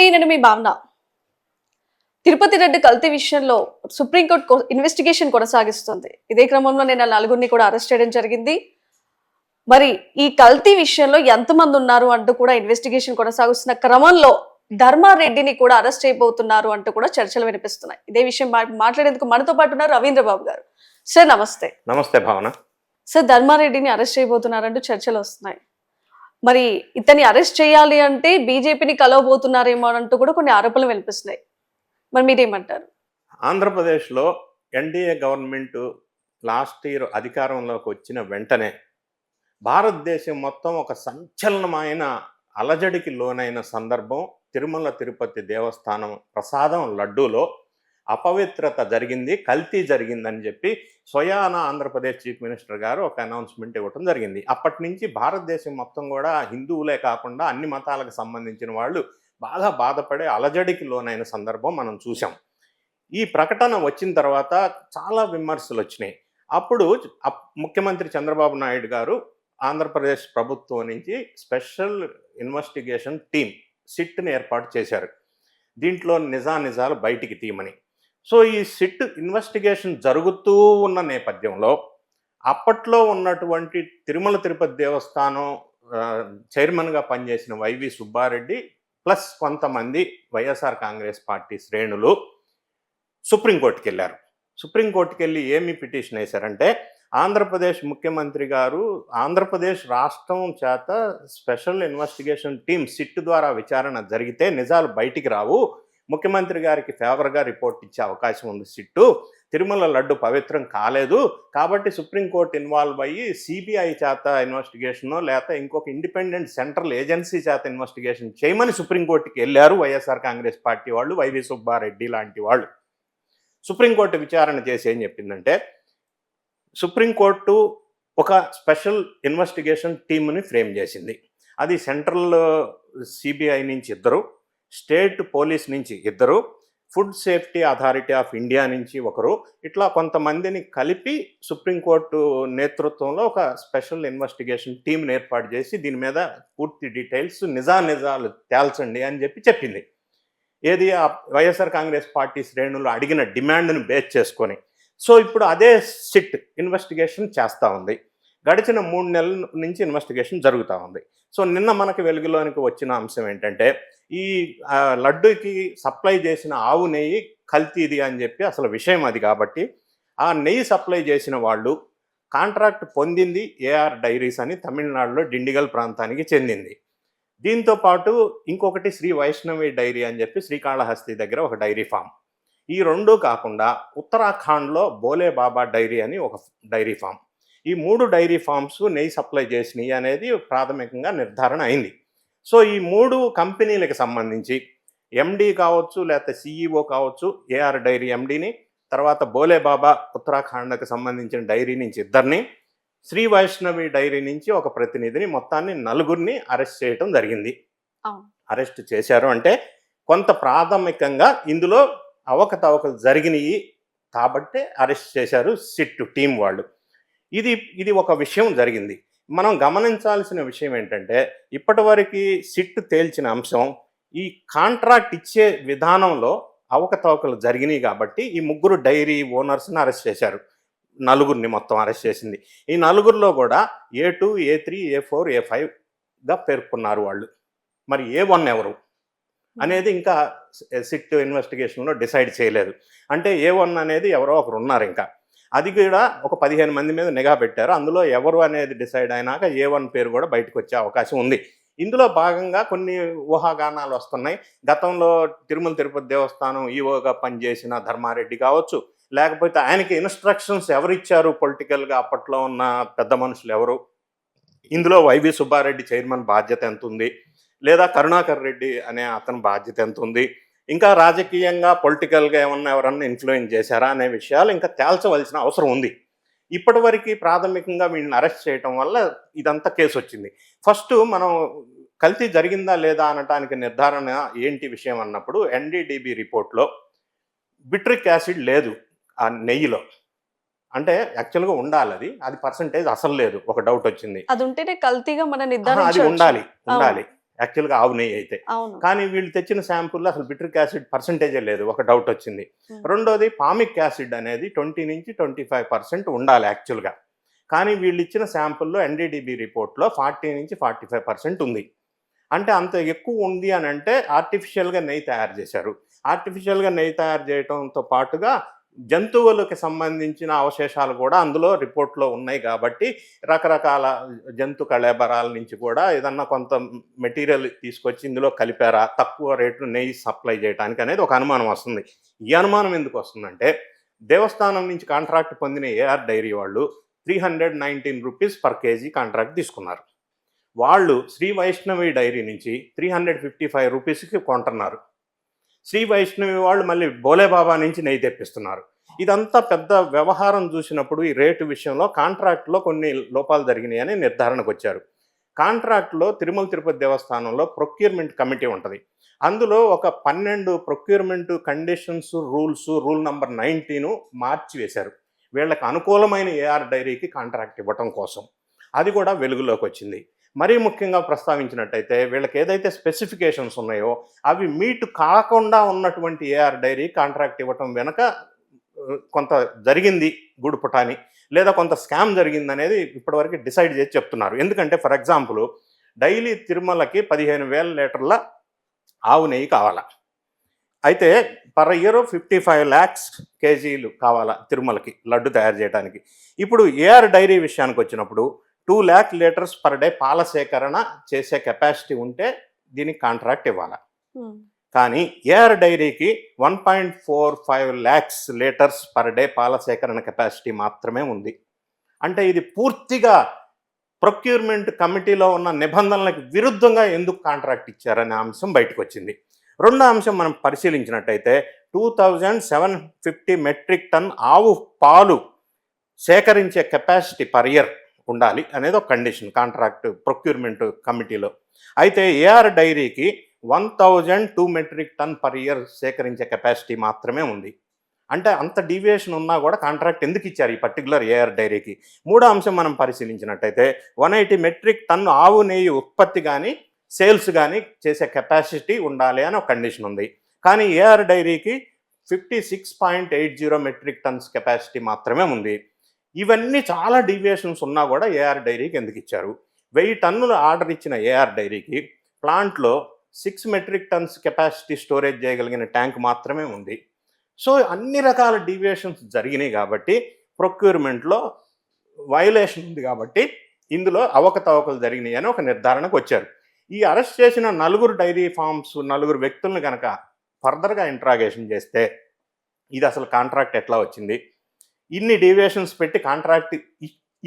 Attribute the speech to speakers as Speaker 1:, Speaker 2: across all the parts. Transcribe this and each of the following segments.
Speaker 1: నమస్తే నేను మీ భావన. తిరుపతి రెడ్డి కల్తీ విషయంలో సుప్రీంకోర్టు ఇన్వెస్టిగేషన్ కొనసాగిస్తుంది. ఇదే క్రమంలో నేను నలుగురిని కూడా అరెస్ట్ చేయడం జరిగింది. మరి ఈ కల్తీ విషయంలో ఎంతమంది ఉన్నారు అంటూ కూడా ఇన్వెస్టిగేషన్ కొనసాగుతున్న క్రమంలో ధర్మారెడ్డిని కూడా అరెస్ట్ చేయబోతున్నారు అంటూ కూడా చర్చలు వినిపిస్తున్నాయి. ఇదే విషయం మాట్లాడేందుకు మనతో పాటు ఉన్నారు రవీంద్ర బాబు గారు. సార్ నమస్తే.
Speaker 2: నమస్తే భావన.
Speaker 1: సార్ ధర్మారెడ్డిని అరెస్ట్ చేయబోతున్నారంటూ చర్చలు వస్తున్నాయి. మరి ఇతన్ని అరెస్ట్ చేయాలి అంటే బీజేపీని కలవబోతున్నారేమో అంటూ కూడా కొన్ని ఆరోపణలు వినిపిస్తున్నాయి. మరి మీరేమంటారు?
Speaker 2: ఆంధ్రప్రదేశ్లో ఎన్డీఏ గవర్నమెంట్ లాస్ట్ ఇయర్ అధికారంలోకి వచ్చిన వెంటనే భారతదేశం మొత్తం ఒక సంచలనమైన అలజడికి లోనైన సందర్భం తిరుమల తిరుపతి దేవస్థానం ప్రసాదం లడ్డూలో అపవిత్రత జరిగింది కల్తీ జరిగిందని చెప్పి స్వయాన ఆంధ్రప్రదేశ్ చీఫ్ మినిస్టర్ గారు ఒక అనౌన్స్మెంట్ ఇవ్వటం జరిగింది. అప్పటి నుంచి భారతదేశం మొత్తం కూడా హిందువులే కాకుండా అన్ని మతాలకు సంబంధించిన వాళ్ళు బాగా బాధపడే అలజడికి లోనైన సందర్భం మనం చూసాం ఈ ప్రకటన వచ్చిన తర్వాత చాలా విమర్శలు వచ్చినాయి. అప్పుడు అప్- ముఖ్యమంత్రి చంద్రబాబు నాయుడు గారు ఆంధ్రప్రదేశ్ ప్రభుత్వం నుంచి స్పెషల్ ఇన్వెస్టిగేషన్ టీమ్ సిట్ని ఏర్పాటు చేశారు. దీంట్లో నిజానిజాలు బయటికి తీయమని. సో ఈ సిట్ ఇన్వెస్టిగేషన్ జరుగుతూ ఉన్న నేపథ్యంలో అప్పట్లో ఉన్నటువంటి తిరుమల తిరుపతి దేవస్థానం చైర్మన్గా పనిచేసిన వైవి సుబ్బారెడ్డి ప్లస్ కొంతమంది వైఎస్ఆర్ కాంగ్రెస్ పార్టీ శ్రేణులు సుప్రీంకోర్టుకి వెళ్ళారు సుప్రీంకోర్టుకి వెళ్ళి ఏమి పిటిషన్ వేశారంటే ఆంధ్రప్రదేశ్ ముఖ్యమంత్రి గారు ఆంధ్రప్రదేశ్ రాష్ట్రం చేత స్పెషల్ ఇన్వెస్టిగేషన్ టీమ్ సిట్ ద్వారా విచారణ జరిగితే నిజాలు బయటికి రావు ముఖ్యమంత్రి గారికి ఫేవర్గా రిపోర్ట్ ఇచ్చే అవకాశం ఉంది. సిట్టు తిరుమల లడ్డు పవిత్రం కాలేదు. కాబట్టి సుప్రీంకోర్టు ఇన్వాల్వ్ అయ్యి సిబిఐ చేత ఇన్వెస్టిగేషనో లేకపోతే ఇంకొక ఇండిపెండెంట్ సెంట్రల్ ఏజెన్సీ చేత ఇన్వెస్టిగేషన్ చేయమని సుప్రీంకోర్టుకి వెళ్ళారు. వైఎస్ఆర్ కాంగ్రెస్ పార్టీ వాళ్ళు వైవి సుబ్బారెడ్డి లాంటి వాళ్ళు. సుప్రీంకోర్టు విచారణ చేసి ఏం చెప్పిందంటే సుప్రీంకోర్టు ఒక స్పెషల్ ఇన్వెస్టిగేషన్ టీమ్ని ఫ్రేమ్ చేసింది. అది సెంట్రల్ సిబిఐ నుంచి ఇద్దరు స్టేట్ పోలీస్ నుంచి ఇద్దరు food safety authority of India నుంచి ఒకరు. ఇట్లా కొంతమందిని కలిపి సుప్రీంకోర్టు నేతృత్వంలో ఒక స్పెషల్ ఇన్వెస్టిగేషన్ టీంని ఏర్పాటు చేసి దీని మీద పూర్తి డీటెయిల్స్ నిజానిజాలు తేల్చండి అని చెప్పి చెప్పింది. ఏది ఆ వైఎస్ఆర్ కాంగ్రెస్ పార్టీ శ్రేణులు అడిగిన డిమాండ్ను బేస్ చేసుకొని. సో ఇప్పుడు అదే సిట్ ఇన్వెస్టిగేషన్ చేస్తూ ఉంది. గడిచిన మూడు నెలల నుంచి ఇన్వెస్టిగేషన్ జరుగుతూ ఉంది. సో నిన్న మనకు వెలుగులోనికి వచ్చిన అంశం ఏంటంటే ఈ లడ్డూకి సప్లై చేసిన ఆవు నెయ్యి కల్తీది అని చెప్పి అసలు విషయం అది కాబట్టి ఆ నెయ్యి సప్లై చేసిన వాళ్ళు కాంట్రాక్ట్ పొందింది ఏఆర్ డైరీస్ అని తమిళనాడులో డిండిగల్ ప్రాంతానికి చెందింది. దీంతో పాటు ఇంకొకటి శ్రీ వైష్ణవి డైరీ అని చెప్పి శ్రీకాళహస్తి దగ్గర ఒక డైరీ ఫామ్. ఈ రెండు కాకుండా ఉత్తరాఖండ్లో బోలే బాబా డైరీ అని ఒక డైరీ ఫామ్. ఈ మూడు డైరీ ఫామ్స్ నెయ్యి సప్లై చేసినాయి అనేది ప్రాథమికంగా నిర్ధారణ అయింది. సో ఈ మూడు కంపెనీలకు సంబంధించి ఎండి కావచ్చు లేకపోతే సిఈఓ కావచ్చు ఏఆర్ డైరీ ఎండిని తర్వాత బోలే బాబా ఉత్తరాఖండ్కి సంబంధించిన డైరీ నుంచి ఇద్దరిని శ్రీ వైష్ణవి డైరీ నుంచి ఒక ప్రతినిధిని మొత్తాన్ని నలుగురిని అరెస్ట్ చేయడం జరిగింది. అరెస్ట్ చేశారు అంటే కొంత ప్రాథమికంగా ఇందులో అవకతవకలు జరిగినాయి కాబట్టే అరెస్ట్ చేశారు సిట్ టీం వాళ్ళు. ఇది ఇది ఒక విషయం జరిగింది. మనం గమనించాల్సిన విషయం ఏంటంటే ఇప్పటివరకు సిట్ తేల్చిన అంశం ఈ కాంట్రాక్ట్ ఇచ్చే విధానంలో అవకతవకలు జరిగినాయి కాబట్టి ఈ ముగ్గురు డైరీ ఓనర్స్ని అరెస్ట్ చేశారు. నలుగురిని మొత్తం అరెస్ట్ చేసింది. ఈ నలుగురిలో కూడా A two A three A four A ఫైవ్గా పేర్కొన్నారు వాళ్ళు. మరి ఏ వన్ ఎవరు అనేది ఇంకా సిట్ ఇన్వెస్టిగేషన్లో డిసైడ్ చేయలేదు. అంటే ఏ వన్ అనేది ఎవరో ఒకరు ఉన్నారు ఇంకా. అది కూడా ఒక పదిహేను మంది మీద నిఘా పెట్టారు. అందులో ఎవరు అనేది డిసైడ్ అయినాక ఏ వన్ పేరు కూడా బయటకు వచ్చే అవకాశం ఉంది. ఇందులో భాగంగా కొన్ని ఊహాగానాలు వస్తున్నాయి. గతంలో తిరుమల తిరుపతి దేవస్థానం ఈవోగా పనిచేసిన ధర్మారెడ్డి కావచ్చు లేకపోతే ఆయనకి ఇన్స్ట్రక్షన్స్ ఎవరు ఇచ్చారు పొలిటికల్గా అప్పట్లో ఉన్న పెద్ద మనుషులు ఎవరు? ఇందులో వైవి సుబ్బారెడ్డి చైర్మన్ బాధ్యత ఎంత ఉంది లేదా కరుణాకర్ రెడ్డి అనే అతని బాధ్యత ఎంత ఉంది ఇంకా రాజకీయంగా పొలిటికల్గా ఏమన్నా ఎవరన్నా ఇన్ఫ్లుయెన్స్ చేశారా అనే విషయాలు ఇంకా తేల్చవలసిన అవసరం ఉంది. ఇప్పటివరకు ప్రాథమికంగా వీళ్ళని అరెస్ట్ చేయటం వల్ల ఇదంతా కేసు వచ్చింది. ఫస్ట్ మనం కల్తీ జరిగిందా లేదా అనటానికి నిర్ధారణ ఏంటి విషయం అన్నప్పుడు ఎన్డీడీబీ రిపోర్ట్లో బిట్రిక్ యాసిడ్ లేదు ఆ నెయ్యిలో. అంటే యాక్చువల్గా ఉండాలి అది. అది పర్సంటేజ్ అసలు లేదు. ఒక డౌట్ వచ్చింది.
Speaker 1: అది ఉంటేనే కల్తీగా మనం
Speaker 2: ఆహా, అది ఉండాలి. ఉండాలి. యాక్చువల్గా ఆవు నెయ్యి అయితే. కానీ వీళ్ళు తెచ్చిన శాంపుల్లో అసలు బిట్రిక్ యాసిడ్ పర్సంటేజే లేదు ఒక డౌట్ వచ్చింది. రెండోది పామిక్ యాసిడ్ అనేది ట్వంటీ నుంచి ట్వంటీ ఫైవ్ పర్సెంట్ ఉండాలి యాక్చువల్గా. కానీ వీళ్ళు ఇచ్చిన శాంపుల్లో ఎన్డీడీబీ రిపోర్ట్లో ఫార్టీ నుంచి ఫార్టీ ఫైవ్ పర్సెంట్ ఉంది. అంటే అంత ఎక్కువ ఉంది అని అంటే ఆర్టిఫిషియల్గా నెయ్యి తయారు చేశారు. ఆర్టిఫిషియల్గా నెయ్యి తయారు చేయడంతో పాటుగా జంతువులకు సంబంధించిన అవశేషాలు కూడా అందులో రిపోర్ట్లో ఉన్నాయి కాబట్టి రకరకాల జంతు కళేబరాల నుంచి కూడా ఏదన్నా కొంత మెటీరియల్ తీసుకొచ్చి ఇందులో కలిపారా తక్కువ రేటు నెయ్యి సప్లై చేయడానికి అనేది ఒక అనుమానం వస్తుంది. ఈ అనుమానం ఎందుకు వస్తుందంటే దేవస్థానం నుంచి కాంట్రాక్ట్ పొందిన ఏఆర్ డైరీ వాళ్ళు three hundred nineteen rupees per KG contract తీసుకున్నారు. వాళ్ళు శ్రీ వైష్ణవి డైరీ నుంచి త్రీ హండ్రెడ్ ఫిఫ్టీ ఫైవ్ రూపీస్కి కొంటున్నారు. శ్రీ వైష్ణవి వాళ్ళు మళ్ళీ బోలేబాబా నుంచి నెయ్యి తెప్పిస్తున్నారు. ఇదంతా పెద్ద వ్యవహారం చూసినప్పుడు ఈ రేటు విషయంలో కాంట్రాక్ట్లో కొన్ని లోపాలు జరిగినాయని నిర్ధారణకు వచ్చారు. కాంట్రాక్ట్లో తిరుమల తిరుపతి దేవస్థానంలో ప్రొక్యూర్మెంట్ కమిటీ ఉంటుంది. అందులో ఒక పన్నెండు procurement conditions rules rule number nineteen మార్చి వేశారు. వీళ్ళకి అనుకూలమైన ఏఆర్ డైరీకి కాంట్రాక్ట్ ఇవ్వటం కోసం. అది కూడా వెలుగులోకి వచ్చింది. మరీ ముఖ్యంగా ప్రస్తావించినట్టయితే వీళ్ళకి ఏదైతే స్పెసిఫికేషన్స్ ఉన్నాయో అవి మీట్ కాకుండా ఉన్నటువంటి ఏఆర్ డైరీ కాంట్రాక్ట్ ఇవ్వటం వెనక కొంత జరిగింది గుడుపుటాని లేదా కొంత స్కామ్ జరిగింది అనేది ఇప్పటివరకు డిసైడ్ చేసి చెప్తున్నారు. ఎందుకంటే ఫర్ ఎగ్జాంపుల్ డైలీ తిరుమలకి పదిహేను వేల లీటర్ల ఆవు నెయ్యి కావాలా? అయితే per year fifty five lakhs కేజీలు కావాలా తిరుమలకి లడ్డు తయారు చేయడానికి ఇప్పుడు ఏఆర్ డైరీ విషయానికి వచ్చినప్పుడు two lakh litres per day పాల సేకరణ చేసే కెపాసిటీ ఉంటే దీనికి కాంట్రాక్ట్ ఇవ్వాలి.
Speaker 1: ఉమ్.
Speaker 2: కానీ ఏఆర్ డైరీకి one point four five lakhs litres per day పాల సేకరణ కెపాసిటీ మాత్రమే ఉంది. అంటే ఇది పూర్తిగా ప్రొక్యూర్మెంట్ కమిటీలో ఉన్న నిబంధనలకు విరుద్ధంగా ఎందుకు కాంట్రాక్ట్ ఇచ్చారనే అంశం బయటకు వచ్చింది రెండో అంశం మనం పరిశీలించినట్టయితే two thousand seven fifty metric ton ఆవు పాలు సేకరించే కెపాసిటీ పర్ ఇయర్ ఉండాలి అనేది ఒక కండిషన్ కాంట్రాక్ట్ ప్రొక్యూర్మెంట్ కమిటీలో అయితే ఏఆర్ డైరీకి one thousand two metric ton per year సేకరించే కెపాసిటీ మాత్రమే ఉంది. అంటే అంత డీవియేషన్ ఉన్నా కూడా కాంట్రాక్ట్ ఎందుకు ఇచ్చారు ఈ పర్టికులర్ ఏఆర్ డైరీకి? మూడో అంశం మనం పరిశీలించినట్టయితే వన్ ఎయిటీ మెట్రిక్ టన్ ఆవు నెయ్యి ఉత్పత్తి కానీ సేల్స్ కానీ చేసే కెపాసిటీ ఉండాలి అని ఒక కండిషన్ ఉంది. కానీ ఏఆర్ డైరీకి fifty six point eight zero metric tons capacity మాత్రమే ఉంది. ఇవన్నీ చాలా డీవియేషన్స్ ఉన్నా కూడా ఏఆర్ డైరీకి ఎందుకు ఇచ్చారు? వెయ్యి టన్నులు ఆర్డర్ ఇచ్చిన ఏఆర్ డైరీకి ప్లాంట్లో six metric tons capacity storage చేయగలిగిన ట్యాంక్ మాత్రమే ఉంది. సో అన్ని రకాల డీవియేషన్స్ జరిగినాయి కాబట్టి ప్రొక్యూర్మెంట్లో వయలేషన్ ఉంది కాబట్టి ఇందులో అవకతవకలు జరిగినాయి అని ఒక నిర్ధారణకు వచ్చారు. ఈ అరెస్ట్ చేసిన నలుగురు డైరీ ఫార్మ్స్ నలుగురు వ్యక్తులను కనుక ఫర్దర్గా ఇంట్రాగేషన్ చేస్తే ఇది అసలు కాంట్రాక్ట్ ఎట్లా వచ్చింది? ఇన్ని డీవియేషన్స్ పెట్టి కాంట్రాక్ట్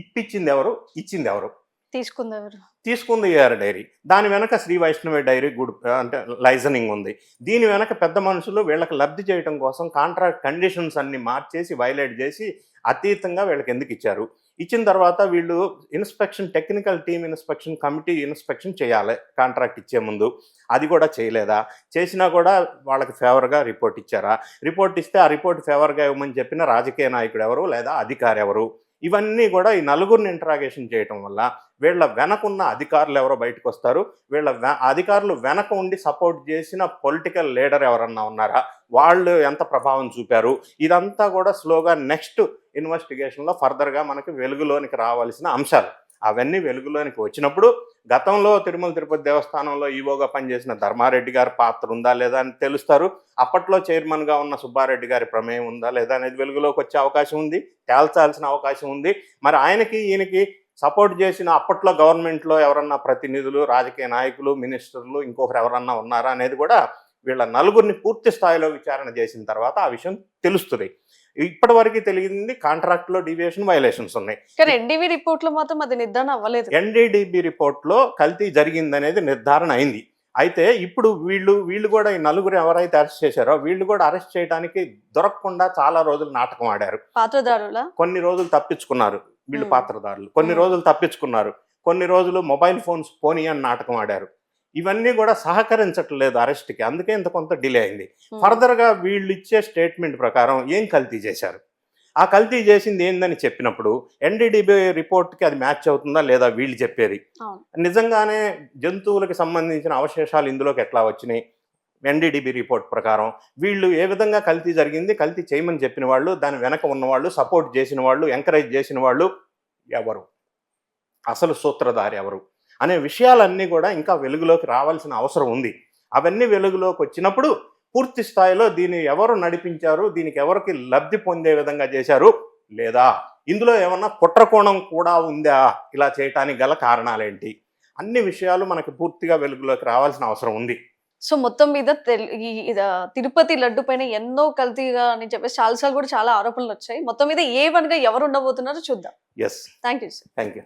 Speaker 2: ఇప్పించింది ఎవరు? ఇచ్చింది ఎవరు?
Speaker 1: తీసుకుంది ఎవరు
Speaker 2: తీసుకుంది ఏఆర్ డైరీ. దాని వెనక శ్రీ వైష్ణవి డైరీ గుడ్ అంటే లైజనింగ్ ఉంది. దీని వెనక పెద్ద మనుషులు వీళ్ళకి లబ్ధి చేయడం కోసం కాంట్రాక్ట్ కండిషన్స్ అన్ని మార్చేసి వైలేట్ చేసి అతీతంగా వీళ్ళకి ఎందుకు ఇచ్చారు? ఇచ్చిన తర్వాత వీళ్ళు inspection technical team inspection committee inspection చేయాలి కాంట్రాక్ట్ ఇచ్చే ముందు. అది కూడా చేయలేదా? చేసినా కూడా వాళ్ళకి ఫేవర్గా రిపోర్ట్ ఇచ్చారా? రిపోర్ట్ ఇస్తే ఆ రిపోర్ట్ ఫేవర్గా ఇవ్వమని చెప్పిన రాజకీయ నాయకుడు ఎవరు లేదా అధికారి ఎవరు? ఇవన్నీ కూడా ఈ నలుగురిని ఇంట్రాగేషన్ చేయటం వల్ల వీళ్ళ వెనకున్న అధికారులు ఎవరో బయటకు వస్తారు. వీళ్ళ అధికారులు వెనక ఉండి సపోర్ట్ చేసిన పొలిటికల్ లీడర్ ఎవరన్నా ఉన్నారా? వాళ్ళు ఎంత ప్రభావం చూపారు? ఇదంతా కూడా స్లోగా నెక్స్ట్ ఇన్వెస్టిగేషన్లో ఫర్దర్గా మనకి వెలుగులోనికి రావాల్సిన అంశాలు. అవన్నీ వెలుగులోనికి వచ్చినప్పుడు గతంలో తిరుమల తిరుపతి దేవస్థానంలో ఈవోగా పనిచేసిన ధర్మారెడ్డి గారి పాత్ర ఉందా లేదా అని తెలుస్తారు. అప్పట్లో చైర్మన్గా ఉన్న సుబ్బారెడ్డి గారి ప్రమేయం ఉందా లేదా అనేది వెలుగులోకి వచ్చే అవకాశం ఉంది. తేల్చాల్సిన అవకాశం ఉంది. మరి ఆయనకి ఈయనకి సపోర్ట్ చేసిన అప్పట్లో గవర్నమెంట్లో ఎవరన్నా ప్రతినిధులు రాజకీయ నాయకులు మినిస్టర్లు ఇంకొకరు ఎవరన్నా ఉన్నారా అనేది కూడా వీళ్ళ నలుగురిని పూర్తి స్థాయిలో విచారణ చేసిన తర్వాత ఆ విషయం తెలుస్తుంది. ఇప్పటి వరకు తెలిసింది కాంట్రాక్ట్లో డీవియేషన్ వైలేషన్స్ ఉన్నాయి.
Speaker 1: కానీ రిపోర్ట్లో మాత్రం అది నిర్ధారణ అవ్వలేదు.
Speaker 2: ఎన్డీడీబీ రిపోర్ట్లో కల్తీ జరిగిందనేది నిర్ధారణ అయింది. అయితే ఇప్పుడు వీళ్ళు వీళ్ళు కూడా ఈ నలుగురు ఎవరైతే అరెస్ట్ చేశారో వీళ్ళు కూడా అరెస్ట్ చేయడానికి దొరకకుండా చాలా రోజులు నాటకం ఆడారు.
Speaker 1: పాత్రదారుల?
Speaker 2: కొన్ని రోజులు తప్పించుకున్నారు వీళ్ళు. పాత్రదారులు. కొన్ని. రోజులు తప్పించుకున్నారు. కొన్ని రోజులు మొబైల్ ఫోన్స్ పోనీ అని నాటకం ఆడారు. ఇవన్నీ కూడా సహకరించట్లేదు అరెస్ట్కి. అందుకే ఇంత కొంత డిలే అయింది. ఫర్దర్గా వీళ్ళు ఇచ్చే స్టేట్మెంట్ ప్రకారం ఏం కల్తీ చేశారు? ఆ కల్తీ చేసింది ఏందని చెప్పినప్పుడు ఎన్డీడీబీ రిపోర్ట్కి అది మ్యాచ్ అవుతుందా లేదా వీళ్ళు చెప్పేది. నిజంగానే జంతువులకు సంబంధించిన అవశేషాలు ఇందులోకి ఎట్లా వచ్చినాయి? ఎన్డీడీబీ రిపోర్ట్ ప్రకారం వీళ్ళు ఏ విధంగా కల్తీ జరిగింది? కల్తీ చేయమని చెప్పిన వాళ్ళు దాని వెనక ఉన్నవాళ్ళు సపోర్ట్ చేసిన వాళ్ళు ఎంకరేజ్ చేసిన వాళ్ళు ఎవరు? అసలు సూత్రధారి ఎవరు? అనే విషయాలన్నీ కూడా ఇంకా వెలుగులోకి రావాల్సిన అవసరం ఉంది. అవన్నీ వెలుగులోకి వచ్చినప్పుడు పూర్తి స్థాయిలో దీన్ని ఎవరు నడిపించారు దీనికి ఎవరికి లబ్ధి పొందే విధంగా చేశారు లేదా? ఇందులో ఏమన్నా కుట్రకోణం కూడా ఉందా? ఇలా చేయటానికి గల కారణాలేంటి? అన్ని విషయాలు మనకి పూర్తిగా వెలుగులోకి రావాల్సిన అవసరం ఉంది.
Speaker 1: సో మొత్తం మీద తిరుపతి లడ్డు పైన ఎన్నో కల్తీగా అని చెప్పేసి చాలాసార్లు కూడా చాలా ఆరోపణలు వచ్చాయి. మొత్తం మీద ఏ వన్గా ఎవరు ఉండబోతున్నారో చూద్దాం.
Speaker 2: Yes
Speaker 1: thank you sir
Speaker 2: thank you